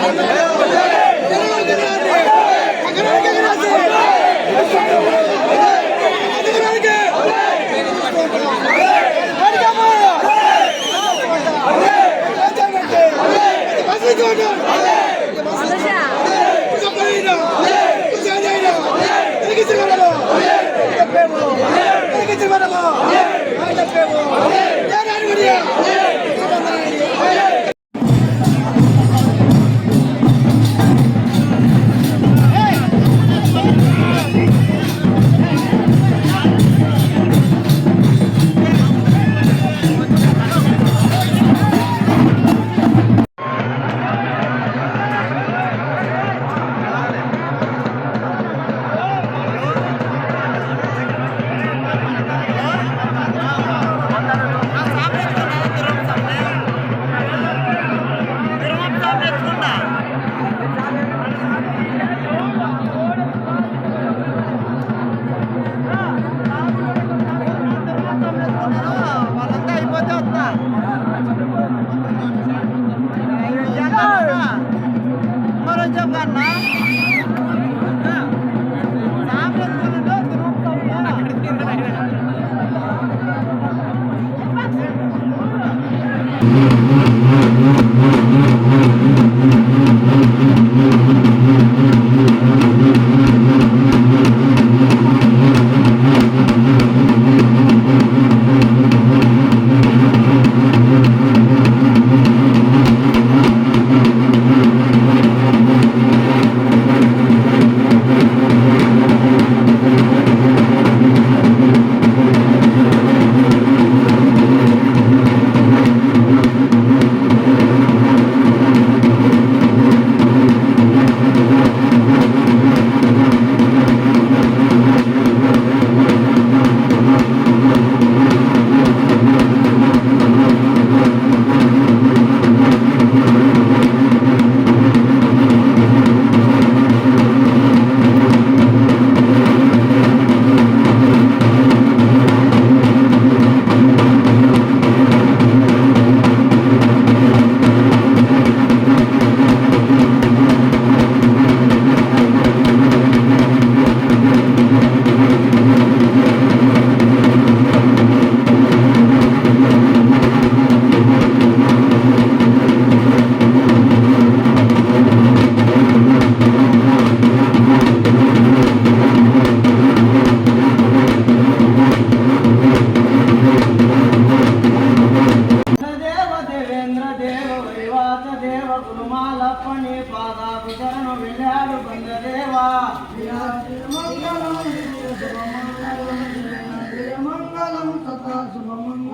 వాళ్ళంతా Yeah.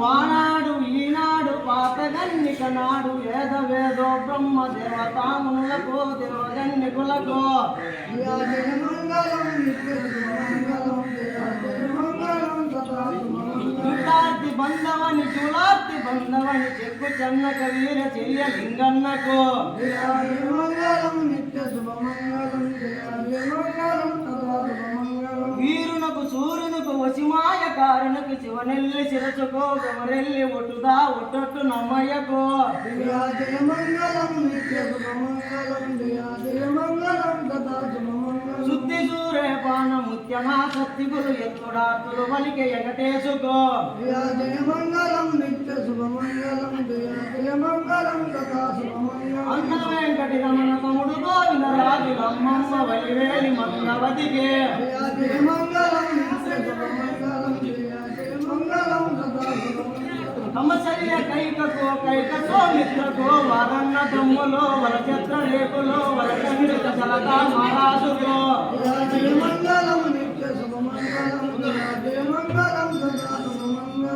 వానాడు ఈనాడు పాతగన్నిక నాడు వేద వేదో బ్రహ్మ దేవతామునులకు దేవగన్నికులకు దుర్గార్తి బంధవని చూలార్తి బంధవని చెక్కు చెన్నక వీర చెయ్య లింగన్నకు. వీరునకు వసిమాయ కారునకు శివనెల్లి శిరచుకో గమరెల్లి ఒట్టుదా ఒట్టొట్టు నమ్మయ్యకు. శుద్ధి సూర్యపాన ముత్యమా సత్తిగులు ఎత్తుడాతులు వలికే ఎగటేసుకో అన్న వెంకటి రమణ తమ్ముడు గోవింద రాజు అమ్మమ్మ వలివేలి మంగవతికే కమసల్య కైకకో కైక సోమిత్రకో వరన్న తమ్ములో వల చిత్ర రేకులో వల చంద్రిక సలతా మహారాజుకో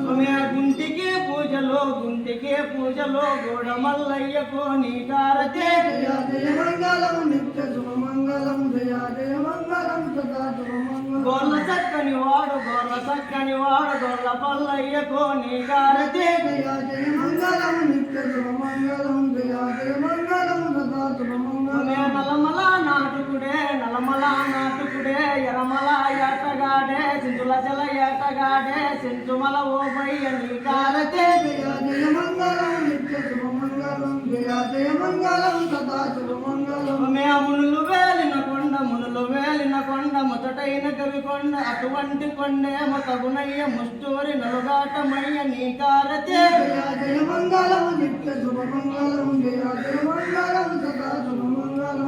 తుమే గుంటికి పూజలో గుంటికి పూజలో గోడమల్లయ్యకో నీటారతే. గొర్ల చక్కని వాడు గోర్ల చక్కని వాడు గోర్ల పల్లయ్యకు నీ నిత్య మంగళం జయ జయ మంగళం సదా నాటుకుడే నలమల నాటుకుడే ఎరమల ఏటగాడే సింధుల జల ఏటగాడే సింధుమల ఓబయ్య నీ గారతే జయ జయ మంగళం నిత్య శుభమంగళం జయ జయ మంగళం సదా వేలిన ముచ్చటైన కవి కొండ అటువంటి కొండేమ తగునయ్య ముష్టూరి నలుగాటమయ్య నీ కారతే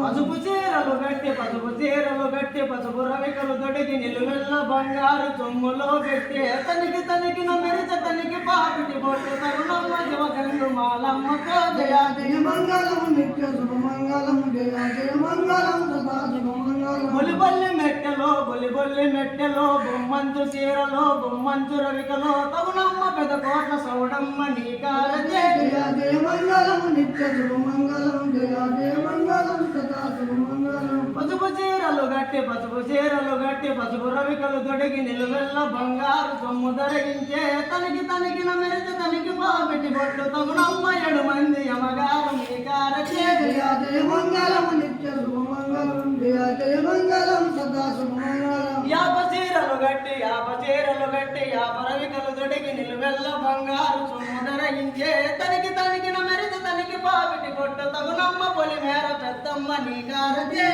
పసుపు చీరలు గట్టి పసుపు చీరలు గట్టి పసుపు రవికలు తొడిగి నిలువెల్ల బంగారు సొమ్ములో గట్టి తనికి తనికిన మెరిత తనికి పాపిటి బొట్టు తరుణమ్మ శివగంగు మాలమ్మతో జయ జయ మంగళం నిత్య శుభ మంగళం జయ జయ మంగళం బొలిబొల్లి మెట్టెలో బొలిబొల్లి మెట్టెలో బొమ్మంచు చీరలో బొమ్మంచు రవికలో తగునమ్మ పెద కోట్ల సౌడమ్మ నీ జయ మంగళం నిత్య మంగళం సదా పసుపు చీరలు గట్టి పసుపు చీరలు గట్టి పసుపు రవికలు తొడిగి నిలువెల్ల బంగారు సొమ్ము ధరించే తనకి తనికిన మెరిచి తనకి పాపిటి బొట్టు తగునమ్మ ఏడు మంది యమగారు నీ కారజే జయ జయ మంగళం నిత్య మంగళం యాప చీరలు గట్టి యాప చీరలు గట్టి యాప రవికలు తొడిగి నిలువెల్ల బంగారు సొమ్ము ధరించే తనకి తనికిన మెరిచి తనకి పాపిటి బొట్టు తగునమ్మ పొలి మేర పెద్దమ్మ నీ కారజే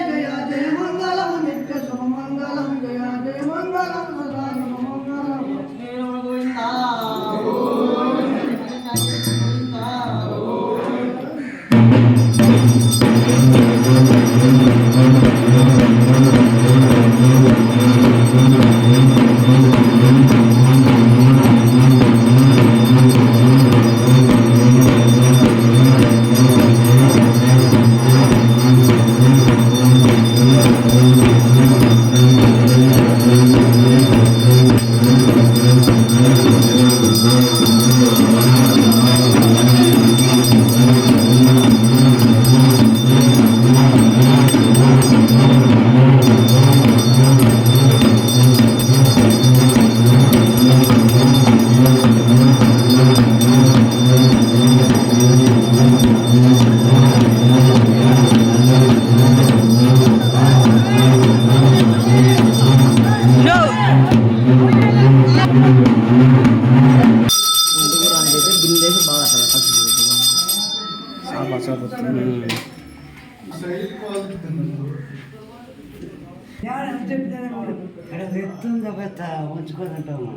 ఇక్కడ ఎత్తుందా పెద్ద ఉంచుకొని ఉంటాము